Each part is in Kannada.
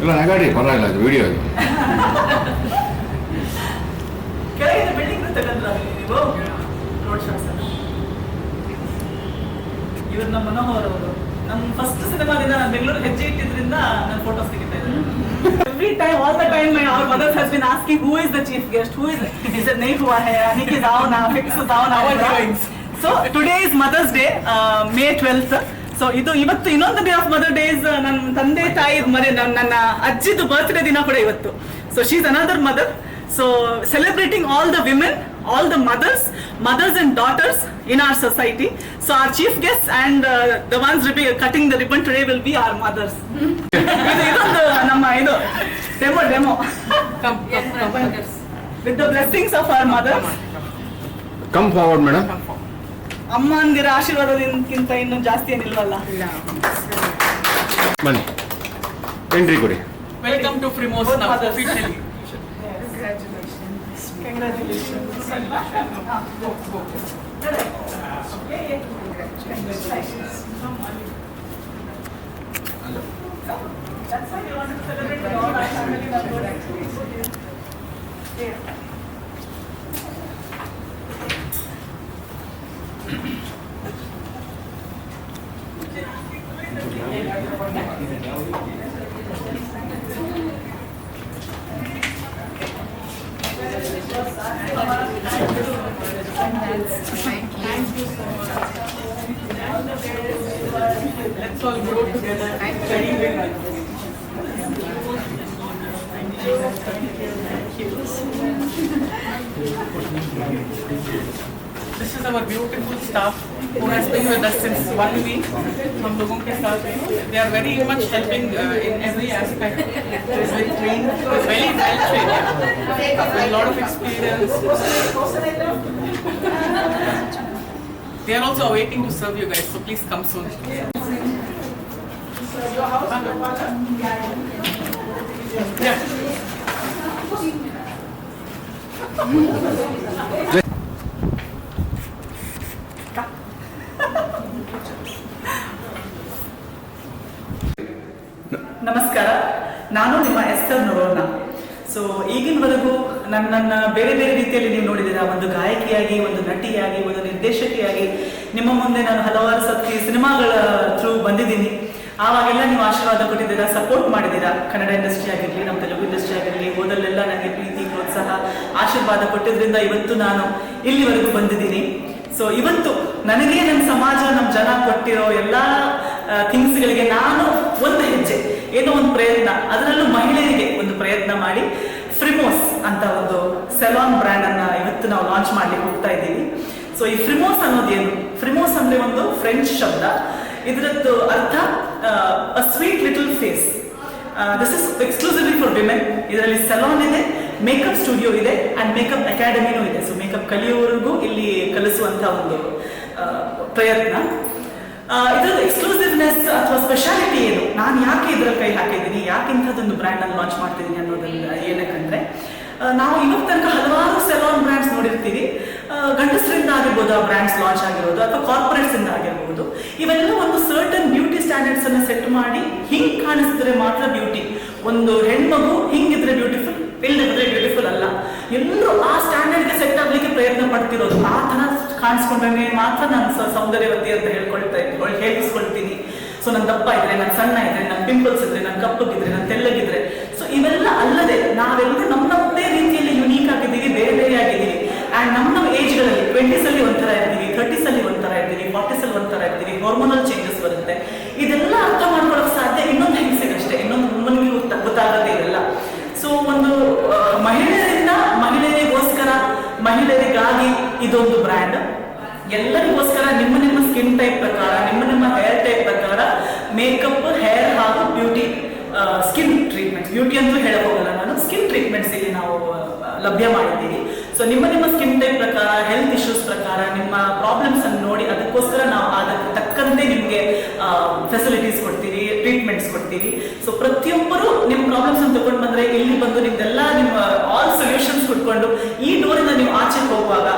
ಇಲ್ಲ ನಗಾಡಿ ಪರವಾಗಿಲ್ಲ ಅದು ವಿಡಿಯೋ ಇವರು ನಮ್ಮ ಮನೋಹರ್ ಅವರು. ನಮ್ಮ ಫಸ್ಟ್ ಸಿನಿಮಾದಿಂದ ನಾನು ಬೆಂಗಳೂರು ಹೆಜ್ಜೆ ಇಟ್ಟಿದ್ರಿಂದ ನಾನು ಫೋಟೋ ಇದ್ದೀನಿ. every time, all the time, my our mother has been asking, who is the chief guest? Who is? He said, nahi hua hai, Rani ki dao na, fix dao na. Our drawings. So today is Mother's Day, uh, May 12th. So ಇದು ಇವತ್ತು ಇನ್ನೊಂದು ಡೇ ಆಫ್ ಮದರ್ ಡೇಸ್ ನನ್ನ ತಂದೆ ತಾಯಿ ಮನೆ ನನ್ನ ಅಜ್ಜಿದು ಬರ್ತ್ಡೇ ದಿನ ಕೂಡ ಇವತ್ತು so she's another mother so celebrating all the women all mothers, mothers and daughters in our society. So our chief guests and uh, the ones cutting the ribbon today will be our mothers. demo, demo. Come, come, come. With the blessings of our mothers come forward madam ಅಮ್ಮ ಅಂದಿರ ಆಶೀರ್ವಾದಕ್ಕಿಂತ ಇನ್ನು ಜಾಸ್ತಿ ಏನಿಲ್ವಲ್ಲ ಬನ್ನಿ ಎಂಟ್ರಿ ಕೊಡಿ Welcome to Congratulations. That's why you want to celebrate all our family members actually. Yeah. This is our beautiful staff who has been with us since one week. हम लोगों के साथ हैं. They are very much helping uh, in every aspect. They're very trained, they're very well trained. yeah. With a lot of experience. They are also waiting to serve you guys, so please come soon. Yeah. ನಮಸ್ಕಾರ. ನಾನು ನಿಮ್ಮ ಎಸ್ತರ್ ನೋಡೋಣ ಸೊ ಈಗಿನವರೆಗೂ ನನ್ನನ್ನ ಬೇರೆ ಬೇರೆ ರೀತಿಯಲ್ಲಿ ನೀವು ನೋಡಿದ್ದೀರಾ? ಒಂದು ಗಾಯಕಿಯಾಗಿ, ಒಂದು ನಟಿಯಾಗಿ, ಒಂದು ನಿರ್ದೇಶಕಿಯಾಗಿ. ನಿಮ್ಮ ಮುಂದೆ ನಾನು ಹಲವಾರು ಸತಿ ಸಿನಿಮಾಗಳ ಥ್ರೂ ಬಂದಿದ್ದೀನಿ. ಆವಾಗೆಲ್ಲ ನೀವು ಆಶೀರ್ವಾದ ಕೊಟ್ಟಿದ್ದೀರಾ ಸಪೋರ್ಟ್ ಮಾಡಿದ್ದೀರಾ? ಕನ್ನಡ ಇಂಡಸ್ಟ್ರಿ ಆಗಿರಲಿ, ನಮ್ಮ ತೆಲುಗು ಇಂಡಸ್ಟ್ರಿ ಆಗಿರಲಿ ಓದಲ್ಲೆಲ್ಲ ನನಗೆ ಪ್ರೀತಿ, ಪ್ರೋತ್ಸಾಹ, ಆಶೀರ್ವಾದ ಕೊಟ್ಟಿದ್ರಿಂದ ಇವತ್ತು ನಾನು ಇಲ್ಲಿವರೆಗೂ ಬಂದಿದ್ದೀನಿ. ಸೊ ಇವತ್ತು ನನಗೆ ನಮ್ಮ ಸಮಾಜ, ನಮ್ಮ ಜನ ಕೊಟ್ಟಿರೋ ಎಲ್ಲ ಥಿಂಗ್ಸ್ಗಳಿಗೆ ನಾನು ಒಂದು ಹೆಜ್ಜೆ, ಏನೋ ಒಂದು ಪ್ರಯತ್ನ, ಅದರಲ್ಲೂ ಮಹಿಳೆಯರಿಗೆ ಒಂದು ಪ್ರಯತ್ನ ಮಾಡಿ ಫ್ರಿಮೋಸ್ ಅಂತ ಒಂದು ಸೆಲಾನ್ ಬ್ರ್ಯಾಂಡ್ ಅನ್ನ ಇವತ್ತು ನಾವು ಲಾಂಚ್ ಮಾಡ್ಲಿಕ್ಕೆ ಹೋಗ್ತಾ ಇದ್ದೀವಿ. ಸೊ ಈ ಫ್ರಿಮೋಸ್ ಅನ್ನೋದೇನು ಫ್ರಿಮೋಸ್ ಅಂದ್ರೆ ಒಂದು ಫ್ರೆಂಚ್ ಶಬ್ದ. ಇದರದ್ದು ಅರ್ಥ a sweet little face this is exclusively for women ಇದರಲ್ಲಿ ಸಲೂನ್ ಇದೆ ಮೇಕಪ್ ಸ್ಟುಡಿಯೋ ಇದೆ ಅಂಡ್ ಮೇಕಪ್ ಅಕಾಡೆಮಿನೂ ಇದೆ. ಸೊ ಮೇಕಪ್ ಕಲಿಯೋವರೆಗೂ ಇಲ್ಲಿ ಕಲಿಸುವಂತ ಒಂದು ಪ್ರಯತ್ನ. ಇದರದ್ದು ಎಕ್ಸ್ಕ್ಲೂಸಿವ್ನೆಸ್ ಅಥವಾ ಸ್ಪೆಷಾಲಿಟಿ ಏನು? ನಾನು ಯಾಕೆ ಇದರ ಕೈ ಹಾಕಿದ್ದೀನಿ? ಯಾಕೆ ಇಂಥದ್ದೊಂದು ಬ್ರ್ಯಾಂಡ್ ಅನ್ನು ಲಾಂಚ್ ಮಾಡ್ತಿದ್ದೀನಿ ಅನ್ನೋದನ್ನ ಏನಕ್ಕಂದ್ರೆ ನಾವು ಇವತ್ತು ತನಕ ಹಲವಾರು ಸೆಲಾನ್ ಬ್ರ್ಯಾಂಡ್ಸ್ ನೋಡಿರ್ತೀವಿ. ಗಂಡಸರಿಂದ ಆಗಿರ್ಬೋದು ಆ ಬ್ರ್ಯಾಂಡ್ಸ್ ಲಾಂಚ್ ಆಗಿರೋದು ಅಥವಾ ಕಾರ್ಪೊರೇಟ್ಸ್ ಇಂದ ಆಗಿರ್ಬೋದು. ಇವೆಲ್ಲ ಒಂದು ಸರ್ಟನ್ ಬ್ಯೂಟಿ ಸ್ಟ್ಯಾಂಡರ್ಡ್ಸ್ ಅನ್ನ ಸೆಟ್ ಮಾಡಿ ಹಿಂಗ್ ಕಾಣಿಸಿದ್ರೆ ಮಾತ್ರ ಬ್ಯೂಟಿ ಒಂದು ಹೆಣ್ಮಗು ಹಿಂಗಿದ್ರೆ ಬ್ಯೂಟಿಫುಲ್ ಇಲ್ಲದಿದ್ರೆ ಬ್ಯೂಟಿಫುಲ್ ಅಲ್ಲ. ಎಲ್ಲರೂ ಆ ಸ್ಟ್ಯಾಂಡರ್ಡ್ಗೆ ಸೆಟ್ ಆಗ್ಲಿಕ್ಕೆ ಪ್ರಯತ್ನ ಪಡ್ತಿರೋದು. ಆ ಥರ ಕಾಣಿಸ್ಕೊಂಡ್ರೆ ಮಾತ್ರ ನಾನು ಸೌಂದರ್ಯವತಿ ಅಂತ ಹೇಳ್ಕೊಳ್ತಾ ಇದ್ದೀನಿ ಹೇಳಿಸ್ಕೊಳ್ತೀನಿ ಸೊ ನನ್ನ ದಪ್ಪ ಇದ್ರೆ ನನ್ನ ಸಣ್ಣ ಇದ್ರೆ ನನ್ನ ಪಿಂಪಲ್ಸ್ ಇದ್ರೆ ನನ್ನ ಕಪ್ಪಗಿದ್ರೆ ನನ್ನ ತೆಲ್ಲಗಿದ್ರೆ ಸೊ ಇವೆಲ್ಲ ಅಲ್ಲದೆ ನಾವೆಲ್ಲರೂ ನಮ್ಮ ನಮ್ಮದೇ ರೀತಿಯಲ್ಲಿ ಯುನೀಕ್ ಆಗಿದ್ದೀವಿ ಬೇರೆ ಬೇರೆ ಅಂಡ್ ನಮ್ಮ ನಮ್ಮ ಏಜ್ಗಳಲ್ಲಿ ಟ್ವೆಂಟೀಸಲ್ಲಿ ಒಂಥರ ಇರ್ತೀವಿ ಥರ್ಟೀಸಲ್ಲಿ ಒಂಥರ ಇರ್ತೀವಿ ಫಾರ್ಟೀಸಲ್ಲಿ ಒಂಥರ ಇರ್ತೀವಿ ಹಾರ್ಮೋನಲ್ ಚೇಂಜಸ್ ಬರುತ್ತೆ. ಇದೆಲ್ಲ ಅರ್ಥ ಮಾಡ್ಕೊಳ್ಳೋಕೆ ಸಾಧ್ಯ ಇನ್ನೊಂದು ಹೆಂಗಸಿಗಷ್ಟೇ ಇನ್ನೊಂದು ವುಮನ್ಗೆ ಗೊತ್ತ ಗೊತ್ತಾಗತ್ತೆ ಇದೆಲ್ಲ ಸೊ ಒಂದು ಮಹಿಳೆಯರಿಂದ ಮಹಿಳೆಯರಿಗೋಸ್ಕರ, ಮಹಿಳೆಯರಿಗಾಗಿ ಇದೊಂದು ಬ್ರ್ಯಾಂಡ್ ಎಲ್ಲರಿಗೋಸ್ಕರ ನಿಮ್ಮ ನಿಮ್ಮ ಸ್ಕಿನ್ ಟೈಪ್ ಪ್ರಕಾರ, ನಿಮ್ಮ ನಿಮ್ಮ ಹೇರ್ ಟೈಪ್ ಪ್ರಕಾರ ಮೇಕಪ್ ಹೇರ್ ಹಾಗೂ ಬ್ಯೂಟಿ ಸ್ಕಿನ್ ಟ್ರೀಟ್ಮೆಂಟ್ ಬ್ಯೂಟಿ ಅಂತೂ ಹೇಳಬಹುದಲ್ಲ ನಾನು ಸ್ಕಿನ್ ಟ್ರೀಟ್ಮೆಂಟ್ಸ್ ಇಲ್ಲಿ ನಾವು ಲಭ್ಯ ಮಾಡಿದ್ದೀವಿ. ಸೊ ನಿಮ್ಮ ನಿಮ್ಮ ಸ್ಕಿನ್ ಟೈಪ್ ಪ್ರಕಾರ ಹೆಲ್ತ್ ಇಶ್ಯೂಸ್ ಪ್ರಕಾರ, ನಿಮ್ಮ ಪ್ರಾಬ್ಲಮ್ಸ್ ಅನ್ನು ನೋಡಿ, ಅದಕ್ಕೋಸ್ಕರ ನಾವು ಅದಕ್ಕೆ ತಕ್ಕಂತೆ ನಿಮಗೆ ಫೆಸಿಲಿಟೀಸ್ ಕೊಡ್ತೀವಿ ಟ್ರೀಟ್ಮೆಂಟ್ಸ್ ಕೊಡ್ತೀವಿ. ಸೊ ಪ್ರತಿಯೊಬ್ಬರು ನಿಮ್ಮ ಪ್ರಾಬ್ಲಮ್ಸ್ ಅನ್ನು ತಗೊಂಡು ಬಂದ್ರೆ, ಇಲ್ಲಿ ಬಂದು ನಿಮ್ದೆಲ್ಲ ನಿಮ್ಮ ಆಲ್ ಸೊಲ್ಯೂಷನ್ಸ್ ಕೊಟ್ಕೊಂಡು, ಈ ಡೋರಿಂದ ನೀವು ಆಚೆ ಹೋಗುವಾಗ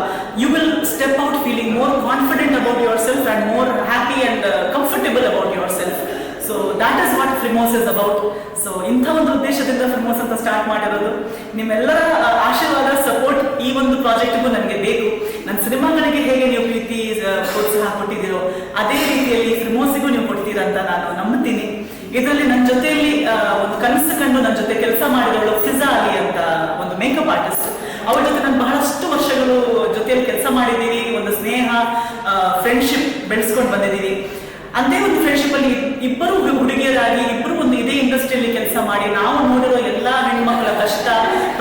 you will step out feeling more confident about yourself and more happy and comfortable about yourself so that is what Frimousse is about so ಇಂಥ ಒಂದು ಉದ್ದೇಶದಿಂದ ಫಿಲ್ಮೋಸ್ ಅಂತ ಸ್ಟಾರ್ಟ್ ಮಾಡಿರೋದು. ನಿಮ್ಮೆಲ್ಲರ ಆಶೀರ್ವಾದ ಸಪೋರ್ಟ್ ಈ ಒಂದು ಪ್ರಾಜೆಕ್ಟ್ಗೂ ನನಗೆ ಬೇಕು. ನನ್ನ ಸಿನಿಮಾಗಳಿಗೆ ಹೇಗೆ ನೀವು ಪ್ರೀತಿ ಪ್ರೋತ್ಸಾಹ ಕೊಟ್ಟಿದ್ದೀರೋ, ಅದೇ ರೀತಿಯಲ್ಲಿ ಫಿಲ್ಮೋಸ್ಗೂ ನೀವು ಕೊಡ್ತೀರಾ ಅಂತ ನಾನು ನಂಬುತ್ತೀನಿ ಇದರಲ್ಲಿ ನನ್ನ ಜೊತೆಯಲ್ಲಿ ಒಂದು ಕನಸು ಕಂಡು ನನ್ನ ಜೊತೆ ಕೆಲಸ ಮಾಡಿದವಳು ಫಿಜಾ ಅಲಿ ಅಂತ ಒಂದು ಮೇಕಪ್ ಆರ್ಟಿಸ್ಟ್ ಅವಳ ಜೊತೆ ನಾನು ಬಹಳಷ್ಟು ವರ್ಷಗಳು ಜೊತೆಯಲ್ಲಿ ಕೆಲಸ ಮಾಡಿದ್ದೀನಿ ಒಂದು ಸ್ನೇಹ ಫ್ರೆಂಡ್ಶಿಪ್ ಬೆಳೆಸ್ಕೊಂಡು ಬಂದಿದ್ದೀವಿ ಅದೇ ಒಂದು ಫ್ರೆಂಡ್ಶಿಪ್ ಅಲ್ಲಿ ಇಬ್ಬರು ಹುಡುಗಿಯರಾಗಿ, ಇಬ್ಬರು ಒಂದು ಇದೇ ಇಂಡಸ್ಟ್ರಿಯಲ್ಲಿ ಕೆಲಸ ಮಾಡಿ, ನಾವು ನೋಡಿರೋ ಎಲ್ಲಾ ಹೆಣ್ಮಕ್ಳ ಕಷ್ಟ,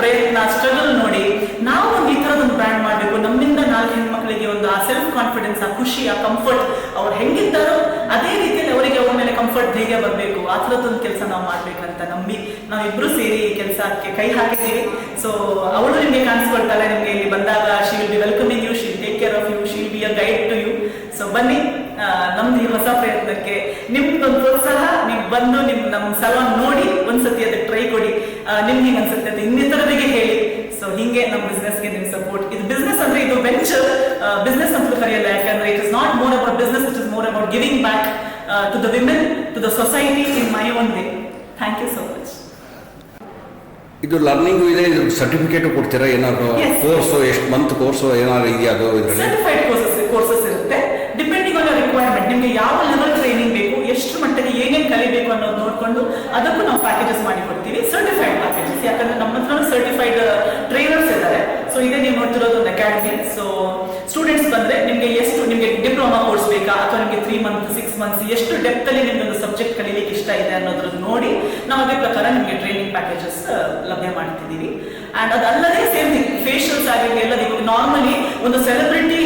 ಪ್ರಯತ್ನ ಸ್ಟ್ರಗಲ್ ನೋಡಿ, ನಾವು ಒಂದು ಈ ತರದೊಂದು ಬ್ರ್ಯಾಂಡ್ ಮಾಡಬೇಕು. ನಮ್ಮಿಂದ ನಾಲ್ಕು ಹೆಣ್ಮಕ್ಳಿಗೆ ಒಂದು ಆ ಸೆಲ್ಫ್ ಕಾನ್ಫಿಡೆನ್ಸ್ ಆ ಖುಷಿ, ಆ ಕಂಫರ್ಟ್ ಅವ್ರು ಹೆಂಗಿದ್ದಾರೋ ಅದೇ ರೀತಿಯಲ್ಲಿ ಅವರಿಗೆ ಅವ್ರ ಮೇಲೆ ಕಂಫರ್ಟ್ ಧೈರ್ಯ ಬರಬೇಕು. ಆ ಥರದ್ದೊಂದು ಕೆಲಸ ನಾವು ಮಾಡ್ಬೇಕಂತ ನಂಬಿ ನಾವಿಬ್ರು ಸೇರಿ ಈ ಕೆಲಸಕ್ಕೆ ಕೈ ಹಾಕಿದ್ದೀವಿ. ಸೊ ಅವಳು ನಿಮಗೆ ಕಾಣಿಸ್ಕೊಳ್ತಾಳೆ ನಮ್ದು ಈ ಹೊಸ ಪ್ರಯತ್ನಕ್ಕೆ ನಿಮ್ದೊಂದು ಪ್ರೋತ್ಸಾಹ ನೀವು ಬಂದು ನಿಮ್ ನಮ್ಮ ಸಲೂನ್ ನೋಡಿ ಒಂದ್ಸತಿ ಅದಕ್ಕೆ ಟ್ರೈ ಕೊಡಿ. ನಿಮ್ಗೆ ಹಿಂಗೆ ಅನ್ಸುತ್ತೆ ಅದು ಇನ್ನಿತರರಿಗೆ ಹೇಳಿ. ಸೊ ಹಿಂಗೆ ನಮ್ಮ ಬಿಸ್ನೆಸ್ಗೆ ನಿಮ್ ಸಪೋರ್ಟ್ ಇದು ಬಿಸ್ನೆಸ್ ಅಂದ್ರೆ ಇದು ವೆಂಚರ್ ಬಿಸ್ನೆಸ್ ಅಂತ ಕರೆಯಲ್ಲ ಯಾಕಂದ್ರೆ it is not more about business it is more about giving back to the women to the society in my own way thank you so much ಇದು ಲರ್ನಿಂಗ್ ಇದೆ ಸರ್ಟಿಫಿಕೇಟ್ ಸರ್ಟಿಫಿಕೇಟು ಕೊಡ್ತೀರಾ? ಏನಾದ್ರು ಕೋರ್ಸು ಎಷ್ಟು ಮಂತ್ ಕೋರ್ಸು ಏನಾದ್ರು ಇದೆಯಾ ಅದು ಇದರಲ್ಲಿ ಸರ್ಟಿಫೈಡ್ ಕೋರ್ಸಸ್ ಕೋರ್ಸಸ್ ಇರುತ್ತೆ ಡಿಪೆಂಡಿಂಗ್ ಆನ್ ರಿಕ್ವೈರ್ಮೆಂಟ್ ನಿಮಗೆ ಯಾವ ಲೆವೆಲ್ ಟ್ರೈನಿಂಗ್ ಬೇಕು, ಎಷ್ಟು ಮಟ್ಟಿಗೆ ಏನೇನು ಕಲಿಬೇಕು ಅನ್ನೋದು ನೋಡ್ಕೊಂಡು ಅದಕ್ಕೂ ನಾವು ಪ್ಯಾಕೇಜಸ್ ಮಾಡಿ ಕೊಡ್ತೀವಿ. ಸರ್ಟಿಫೈಡ್ ಪ್ಯಾಕೇಜಸ್ ಯಾಕಂದ್ರೆ ನಮ್ಮ ಹತ್ರ ಸರ್ಟಿಫೈಡ್ ಟ್ರೈನರ್ಸ್ ಇದ್ದಾರೆ. ಸೊ ಇದೇ ನೀವು ನೋಡ್ತಿರೋದು ಒಂದು ಅಕಾಡೆಮಿ ಸೊ ಸ್ಟೂಡೆಂಟ್ಸ್ ಬಂದ್ರೆ ನಿಮಗೆ ಎಷ್ಟು, ನಿಮಗೆ ಡಿಪ್ಲೊಮಾ ಕೋರ್ಸ್ ಬೇಕಾ? ಅಥವಾ ನಿಮಗೆ ತ್ರೀ ಮಂತ್ ಸಿಕ್ಸ್ ಮಂತ್ಸ್ ಎಷ್ಟು ಡೆಪ್ತ್ ಅಲ್ಲಿ ನಿಮ್ಗೆ ಒಂದು ಸಬ್ಜೆಕ್ಟ್ ಕಲೀಲಿಕ್ಕೆ ಇಷ್ಟ ಇದೆ ಅನ್ನೋದ್ರ ನೋಡಿ ನಾವು ಅದೇ ಪ್ರಕಾರ ನಿಮಗೆ ಟ್ರೈನಿಂಗ್ ಪ್ಯಾಕೇಜಸ್ ಲಭ್ಯ ಮಾಡ್ತಿದ್ದೀವಿ. ಅಂಡ್ ಅದಲ್ಲದೆ ಸೇಮ್ ಥಿಂಗ್ ಫೇಶಿಯಲ್ಸ್ ಆಗಿರಲಿ ಎಲ್ಲದಕ್ಕೂ ನಾರ್ಮಲಿ ಒಂದು ಸೆಲೆಬ್ರಿಟಿ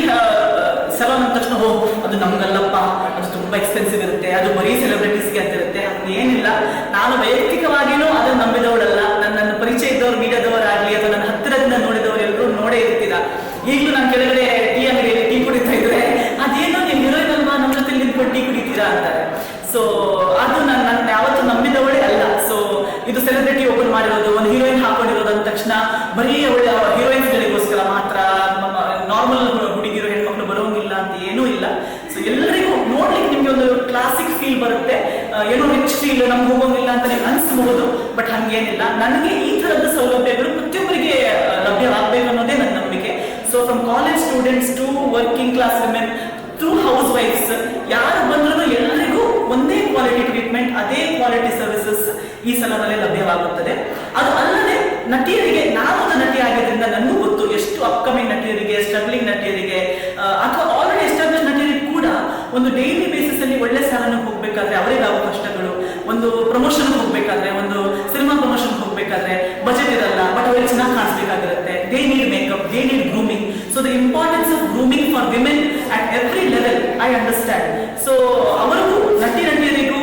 ಎಕ್ಸ್ಪೆನ್ಸಿವ್ ಇರುತ್ತೆ, ಅದು ಬರೀ ಸೆಲೆಬ್ರಿಟೀಸ್ಗೆ ಅಂತ ಇರುತ್ತೆ. ಏನಿಲ್ಲ, ನಾನು ವೈಯಕ್ತಿಕವಾಗಿನೂ ಅದನ್ನು ನಂಬಿದವಳಲ್ಲ. ನನ್ನ ಪರಿಚಯ ಇದ್ದವ್ರು ಮೀಡಿಯಾದವರಾಗ್ಲಿ ಅಥವಾ ನನ್ನ ಹತ್ತಿರದಿಂದ ನೋಡಿದವರು ಎಲ್ಲರೂ ನೋಡೇ ಇರ್ತೀರ? ಈಗಲೂ ನಾನು ಕೆಳಗಡೆ ಟೀ ಅಂಗಡಿಯಲ್ಲಿ ಟೀ ಕುಡಿತಾ ಇದ್ರೆ, ಅದೇನು ನೀವು ಹೀರೋಯಿನ್ ಅಲ್ವಾ, ನಮ್ಮ ಜೊತೆ ನಿಂತ್ಕೊಂಡು ಟೀ ಕುಡಿತೀರಾ ಅಂತಾರೆ. ಸೊ ಅದು ನಾನು ನನ್ನ ಯಾವತ್ತೂ ನಂಬಿದವಳೇ ಅಲ್ಲ. ಸೊ ಇದು ಸೆಲೆಬ್ರಿಟಿ ಓಪನ್ ಮಾಡಿರೋದು, ಒಂದು ಹೀರೋಯಿನ್ ಹಾಕೊಂಡಿರೋದು ಅಂದ ತಕ್ಷಣ ಬರೀ ಅವಳ ಹೀರೋಯಿನ್ಸ್ಗಳಿಗೋಸ್ಕರ ಮಾತ್ರ ನಾರ್ಮಲ್ ಹುಡುಗಿರು ಹೆಣ್ಮಕ್ಳು ಬರೋಂಗಿಲ್ಲ ಅಂತ ಏನೂ ಇಲ್ಲ ಸೊ ಎಲ್ಲರಿಗೂ ನೋಡ್ಲಿಕ್ಕೆ ನಿಮ್ಗೆ ಒಂದು ಕ್ಲಾಸಿಕ್ ಫೀಲ್ ಬರುತ್ತೆ ಆ, ಏನೋ ರಿಚ್ ಫೀಲ್ ನಮ್ಗೆ ಹೋಗೋಂಗಿಲ್ಲ ಅಂತ ನೀವು ಅನಿಸಬಹುದು ಬಟ್ ಹಂಗೇನಿಲ್ಲ. ನನಗೆ ಈ ತರದ ಸೌಲಭ್ಯಗಳು ಪ್ರತಿಯೊಬ್ಬರಿಗೆ ಲಭ್ಯವಾಗಬೇಕು ಅನ್ನೋದೇ ನನ್ನ ನಂಬಿಕೆ. So from college students to working class women to house ವೈಫ್ಸ್ ಯಾರು ಬಂದ್ರೂ ಎಲ್ಲರಿಗೂ ಒಂದೇ ಕ್ವಾಲಿಟಿ ಟ್ರೀಟ್ಮೆಂಟ್ ಅದೇ ಕ್ವಾಲಿಟಿ ಸರ್ವಿಸಸ್ ಈ ಸಲನಲ್ಲಿ ಲಭ್ಯವಾಗುತ್ತದೆ. ಅದು ಅಲ್ಲದೆ, ನಟಿಯರಿಗೆ ನಾನು ನಟಿ ಆಗಿದ್ರಿಂದ ನನಗೂ ಗೊತ್ತು ಎಷ್ಟು ಅಪ್ಕಮಿಂಗ್ ನಟಿಯರಿಗೆ ಸ್ಟ್ರಗ್ಲಿಂಗ್ ನಟಿಯರಿಗೆ ಆ, ಅಥವಾ ಆಲ್ರೆಡಿ ಎಸ್ಟಾಬ್ಲಿಷ್ ನಟಿಯರಿಗೆ ಕೂಡ ಒಂದು ಡೈಲಿ ಬೇಸಿಸ್ ಅಲ್ಲಿ ಒಳ್ಳೆ ಸ್ಥಾನಕ್ಕೆ ಹೋಗ್ಬೇಕಾದ್ರೆ ಅವರಿಗೆ ಆಗೋ ಕಷ್ಟಗಳು ಒಂದು ಪ್ರಮೋಷನ್ ಹೋಗ್ಬೇಕಾದ್ರೆ ಒಂದು ಸಿನಿಮಾ ಪ್ರಮೋಷನ್ ಹೋಗ್ಬೇಕಾದ್ರೆ ಬಜೆಟ್ ಇರಲ್ಲ ಬಟ್ ಅವ್ರಿಗೆ ಚೆನ್ನಾಗಿ ಕಾಣಿಸ್ಬೇಕಾಗಿರುತ್ತೆ they need makeup they need grooming so the importance of grooming for women at every level I understand so ಅವರಿಗೂ ನಟಿ ನಟಿಯರಿಗೂ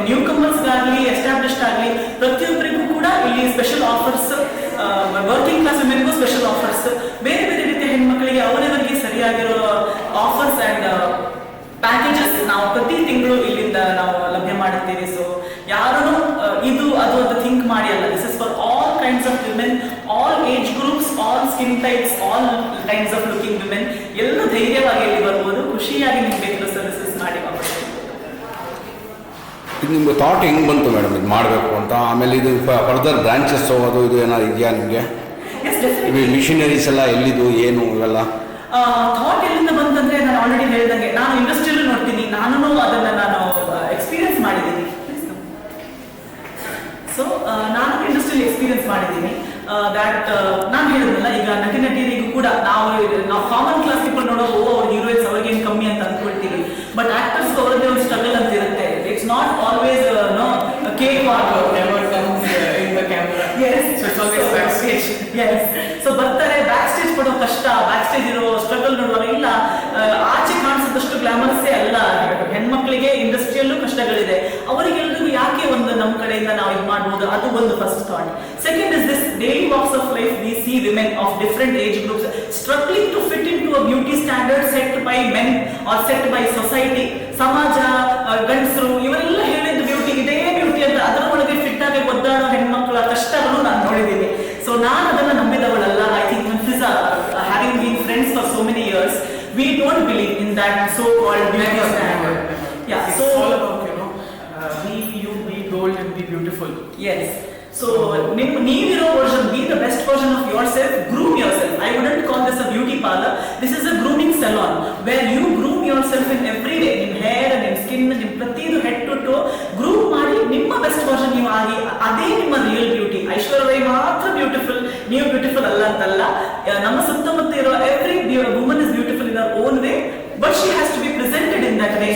ನ್ಯೂ ಕಮರ್ಸ್ಗಾಗಲಿ ಎಸ್ಟಾಬ್ಲಿಷ್ಡ್ ಆಗಲಿ ಪ್ರತಿಯೊಬ್ಬರಿಗೂ ಕೂಡ ಇಲ್ಲಿ ಸ್ಪೆಷಲ್ ಆಫರ್ಸ್ ವರ್ಕಿಂಗ್ ಕ್ಲಾಸ್ ವಿಮೆನ್ಗೂ ಸ್ಪೆಷಲ್ ಆಫರ್ಸ್ ಬೇರೆ ಬೇರೆ ರೀತಿಯ ಹೆಣ್ಮಕ್ಳಿಗೆ ಅವರವರಿಗೆ ಸರಿಯಾಗಿರೋ ಆಫರ್ಸ್ ಅಂಡ್ ಪ್ಯಾಕೇಜಸ್ ನಾವು ಪ್ರತಿ ತಿಂಗಳು ಇಲ್ಲಿಂದ ನಾವು ಲಭ್ಯ ಮಾಡುತ್ತೀವಿ ಸೊ ಯಾರು ಇದು ಅದು ಅಂತ ಥಿಂಕ್ ಮಾಡಿ ಅಲ್ಲ this is for all kinds of women all age groups all skin types all of looking women ಎಲ್ಲ ಧೈರ್ಯವಾಗಿ ಇಲ್ಲಿ ಬರ್ಬೋದು ಖುಷಿಯಾಗಿ ನಿಮ್ಗೆ ಬೇಕಿರೋ ಸರ್ವಿಸಸ್ ಮಾಡಿ ವಾಪಸ್ ಇದು ನಿಮ್ಗೆ ಥಾಟ್ ಹೆಂಗೆ ಬಂತು ಮೇಡಮ್ ಇದು ಮಾಡಬೇಕು ಅಂತ? ಆಮೇಲೆ ಇದು ಫರ್ದರ್ ಬ್ರಾಂಚಸ್ ಹೋಗೋದು ಇದು ಏನಾದ್ರು ಇದೆಯಾ ನಿಮಗೆ? ಮಿಷಿನರೀಸ್ ಎಲ್ಲ ಎಲ್ಲಿದು ಏನು ಇವೆಲ್ಲ? ಥಾಟ್ ಎಲ್ಲಿಂದ ಬಂತಂದ್ರೆ ನಾನು ಆಲ್ರೆಡಿ ಹೇಳಿದಂಗೆ ನಾನು ಇಂಡಸ್ಟ್ರಿಯಲ್ ನೋಡ್ತೀನಿ ನಾನು ಅದನ್ನು ನಾನು ಎಕ್ಸ್ಪೀರಿಯನ್ಸ್ ಮಾಡಿದ್ದೀನಿ. ಸೊ ನಾನು ಇಂಡಸ್ಟ್ರಿಯಲ್ ಎಕ್ಸ್ಪೀರಿಯನ್ಸ್ ಮಾಡಿದ್ದೀನಿ. ದ್ಯಾಟ್ ನಾನು ಹೇಳಿದ್ನಲ್ಲ ಈಗ ನಟಿ ನಟಿಯರಿಗೂ ಕೂಡ ನಾವು ನಾವು ಕಾಮನ್ ಕ್ಲಾಸ್ ಪೀಪಲ್ ಓ ಅವ್ರ ಹೀರೋಯಿನ್ಸ್ ಅವ್ರಿಗೇನು ಕಮ್ಮಿ ಅಂತ ಅಂದ್ಕೊಳ್ತೀವಿ. ಬಟ್ ಆಕ್ಟರ್ಸ್ ಅವರದ್ದೇ ಒಂದು ಸ್ಟ್ರಗಲ್ ಅಂತ ಇರುತ್ತೆ. It's not always no cake. So ಬರ್ತಾರೆ ಬ್ಯಾಕ್ ಸ್ಟೇಜ್ ಕೊಡೋ ಕಷ್ಟ ಬ್ಯಾಕ್ ಸ್ಟೇಜ್ ಇರೋ ಸ್ಟ್ರಗಲ್ ನೋಡುವಾಗ ಇಲ್ಲ. ಆಚೆ ಕಾಣಿಸಿದಷ್ಟು ಗ್ಲಾಮರಸ್ಸೇ ಅಲ್ಲ ಹೆಣ್ಮಕ್ಳಿಗೆ ಇಂಡಸ್ಟ್ರಿಯಲ್ಲೂ ಕಷ್ಟಗಳಿದೆ. ಅವರಿಗೆಲ್ಲರಿಗೂ ಯಾಕೆ ಒಂದು ನಮ್ಮ ಕಡೆಯಿಂದ ನಾವು ಇದು ಮಾಡ್ಬೋದು? ಅದು ಒಂದು first thought second is this daily walks of life, we see women of different age groups struggling to fit into a beauty standard set by men or set by society. ಸಮಾಜ ಗಂಡಸರು ಇವರೆಲ್ಲ ಹೇಳಿದ ಬ್ಯೂಟಿ ಇದೇ ಬ್ಯೂಟಿ ಅಂತ ಅದರ ಒಳಗೆ ಫಿಟ್ ಆಗಿ ಒದ್ದಾಡೋ ಹೆಣ್ಮಕ್ಳ ಕಷ್ಟಗಳು ನಾನು ನೋಡಿದ್ದೀನಿ ಸೊ ನಾನು ಅದನ್ನ ನಂಬಿದವಳಲ್ಲ I think miss having been friends for so many years we don't believe in that so called beauty standard yeah so all about, you know, uh, be you, be bold and be beautiful. Yes. ನಿಮ್ ನೀವಿರೋ version be the best version of yourself groom yourself I wouldn't call this a beauty parlour this is a grooming salon where you groom yourself in every day ನಿಮ್ ಹೇರ್ ನಿಮ್ ಸ್ಕಿನ್ ನಿಮ್ ಪ್ರತಿಯೊಂದು ಹೆಡ್ ಟು ಟೋ ಗ್ರೂಮ್ ಮಾಡಿ ನಿಮ್ಮ ಬೆಸ್ಟ್ ವರ್ಷನ್ ನೀವು ಆಗಿ, ಅದೇ ನಿಮ್ಮ ರಿಯಲ್ ಬ್ಯೂಟಿ ಐಶ್ವರ್ಯ ಮಾತ್ರ ಬ್ಯೂಟಿಫುಲ್ ನೀವು ಬ್ಯೂಟಿಫುಲ್ ಅಲ್ಲ ಅಂತಲ್ಲ. ನಮ್ಮ ಸುತ್ತಮುತ್ತ ಇರೋ every woman is beautiful in hour own way but she has to be presented in that way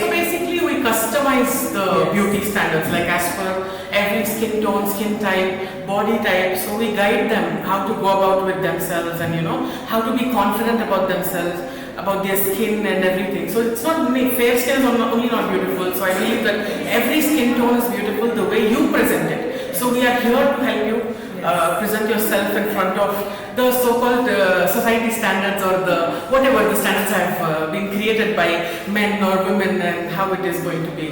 Customize the beauty standards like as per every skin tone, skin type, body type. So we guide them how to go about with themselves and you know how to be confident about themselves, about their skin and everything. So it's not fair skin is only not beautiful. So I believe that every skin tone is beautiful the way you present it. So we are here to help you. Uh, present yourself in front of the so-called uh, society standards or the whatever the standards have uh, been created by men or women and how it is going to be.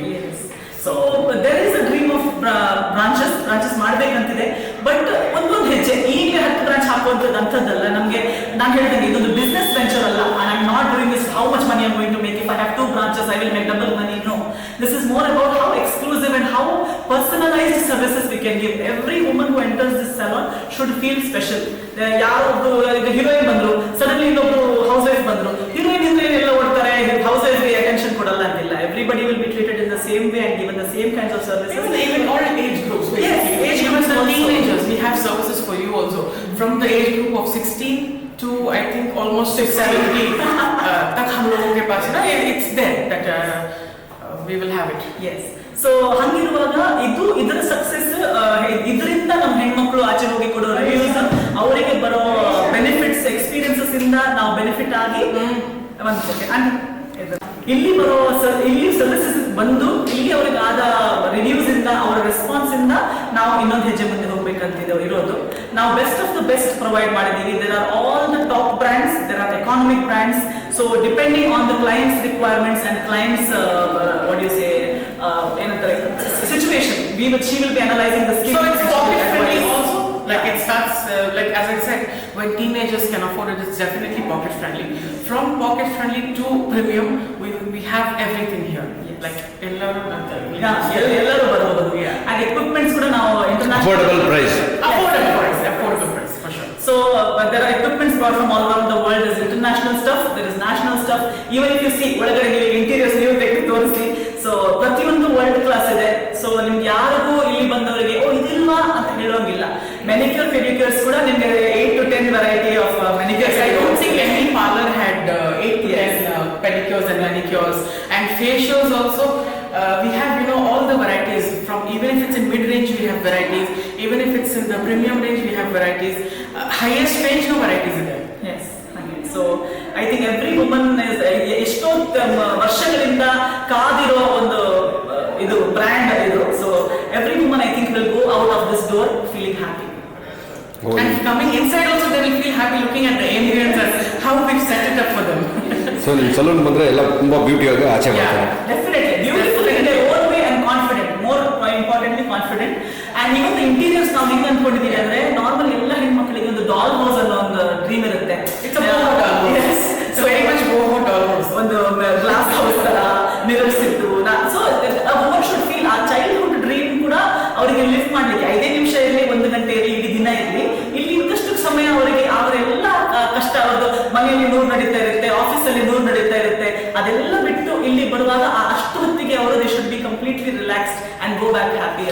So there is a dream of branches branches ಮಾಡ್ಬೇಕಂತಿದೆ. But ಒಂದೊಂದು ಹೆಜ್ಜೆ ಈಗಲೇ ಹತ್ತು ಬ್ರಾಂಚ್ ಹಾಕುವಂಥದ್ದು ಅಂಥದ್ದಲ್ಲ ನಮಗೆ ನಾನು ಹೇಳ್ತೀನಿ ಇದೊಂದು ಬಿಸ್ನೆಸ್ ವೆಂಚರ್ ಅಲ್ಲ. I am not doing this how much money am going to make if I have to branches I will make double money no this is more about how exclusive and how personalized services we can give every woman who enters this salon should feel special ಯಾರೊಬ್ರು ಈಗ ಹೀರೋಯಿನ್ ಬಂದ್ರು ಸಡನ್ಲಿ ಇನ್ನೊಬ್ರು ಹೌಸ್ ವೈಫ್ ಬಂದ್ರು ಹೀರೋಯಿನ್ ಹಿಂದೆ ಎಲ್ಲ ಓಡ್ತಾರೆ ಹೌಸ್ ವೈಫ್ಗೆ ಅಟೆನ್ಷನ್ ಕೊಡಲ್ಲ ಅಂತಿಲ್ಲ everybody will be treated in the same way and given the same kinds of services Even, even all age groups. Yes, basically. age Even groups the also. teenagers, we have services for you also. From the age group of 16 to I think almost 70. uh, तक हम लोगों के पास ना it- it's there that uh, uh, we will have it. Yes so ಹಂಗಿರುವಾಗ ಇದು ಇದರ ಸಕ್ಸಸ್ ಇದರಿಂದ ನಮ್ಮ ಹೆಣ್ಮಕ್ಳು ಆಚೆ ಹೋಗಿ ಕೊಡೋ ರಿವ್ಯೂಸ್ ಅವರಿಗೆ ಬರೋ ಬೆನಿಫಿಟ್ಸ್ ಎಕ್ಸ್ಪೀರಿಯನ್ಸಸ್ ಇಂದ ನಾವು ಬೆನಿಫಿಟ್ ಆಗಿ ಒಂದ್ ಸೆಕೆಂಡ್ ಇಲ್ಲಿ ಬರೋ ಸ- ಇಲ್ಲಿ ಸರ್ವಿಸಸ್ ಬಂದು ಇಲ್ಲಿ ಅವ್ರಿಗೆ ಆದ ರಿವ್ಯೂಸ್ ಇಂದ ಅವರ ರೆಸ್ಪಾನ್ಸ್ ಇಂದ ನಾವು ಇನ್ನೊಂದು ಹೆಜ್ಜೆ ಮುಂದೆ ಹೋಗ್ಬೇಕಂತಿದ್ದೇವೆ ಇರೋದು. ನಾವು best of the best provide ಮಾಡಿದ್ದೀವಿ. There are all the top brands there are economic brands so depending on the clients requirements and clients ಏನಂತಾರೆ situation we she will be analysing the skin Like it starts, uh, like as I said, when teenagers can afford it, it's definitely pocket friendly. From pocket friendly to premium, we, we have everything here. Yes. Like ಎಲ್ಲರೂ ಎಲ್ಲರೂ ಬರಬಹುದು and equipments ಕೂಡ ನಾವು international international price affordable price, affordable price for sure. So uh, there are equipments brought from all around the world. There's international stuff, there is national stuff. Even if you see ಒಳಗಡೆ ನೀವು ಇಂಟೀರಿಯರ್ಸ್ ನೀವು ತೆಗೆದು ತೋರಿಸಿ ಸೊ ಪ್ರತಿಯೊಂದು ವರ್ಲ್ಡ್ ಕ್ಲಾಸ್ ಇದೆ ಸೊ ನಿಮ್ಗೆ ಯಾರಿಗೂ ಇಲ್ಲಿ ಬಂದವರಿಗೆ ಓ ಇದಿಲ್ವಾ ಅಂತ ಹೇಳೋಂಗಿಲ್ಲ pedicures kuda ಕೂಡ ನಿಮ್ಗೆ eight to ten variety of manicures Yes, I don't think any parlor had uh, 8 to Yes. 10 uh, pedicures and manicures and facials also. Uh, we have, you know, all the varieties from even if it's in mid-range, we have varieties. Even if it's in the premium range, we have varieties. Uh, highest range, no varieties in there. Yes so I think every woman ಎಷ್ಟೋ ವರ್ಷಗಳಿಂದ ಕಾದಿರೋ ಒಂದು ಇದು ಬ್ರ್ಯಾಂಡ್ ಇದು so every woman I think will go out of this door feeling happy And coming inside also, they will feel happy looking at the ambience and how we've set it up for them. So ನಿಮ್ಮ ಸಲೂನ್ ಬಂದರೆ ಎಲ್ಲ beauty ಬ್ಯೂಟಿಯಾಗಿ ಆಚೆ ಬರ್ತಾರೆ Definitely, beautiful in their own way and confident. More importantly, confident. And even the interiors now, even ಅನ್ಕೊಂಡಿದೀವಿ ಅಂದ್ರೆ ನಾರ್ಮಲ್ ನಡೀತಾ ಇರುತ್ತೆ ಆಫೀಸಲ್ಲಿ ನೂರು ನಡೀತಾ ಇರುತ್ತೆ ಅದೆಲ್ಲ ಬಿಟ್ಟು ಇಲ್ಲಿ ಬರುವಾಗ ಅಷ್ಟು ಹೊತ್ತಿಗೆ ಅವರು they should be completely relaxed and go back happy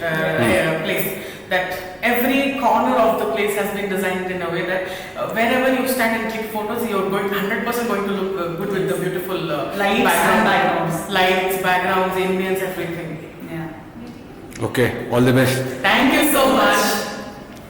uh, uh, place. That every corner of the place has been designed in a way that uh, wherever you stand and click photos, you're going 100% going to look uh, good with the beautiful uh, Lights background backgrounds. lights, backgrounds, ambience, everything. Yeah. Okay all the best Thank you so much.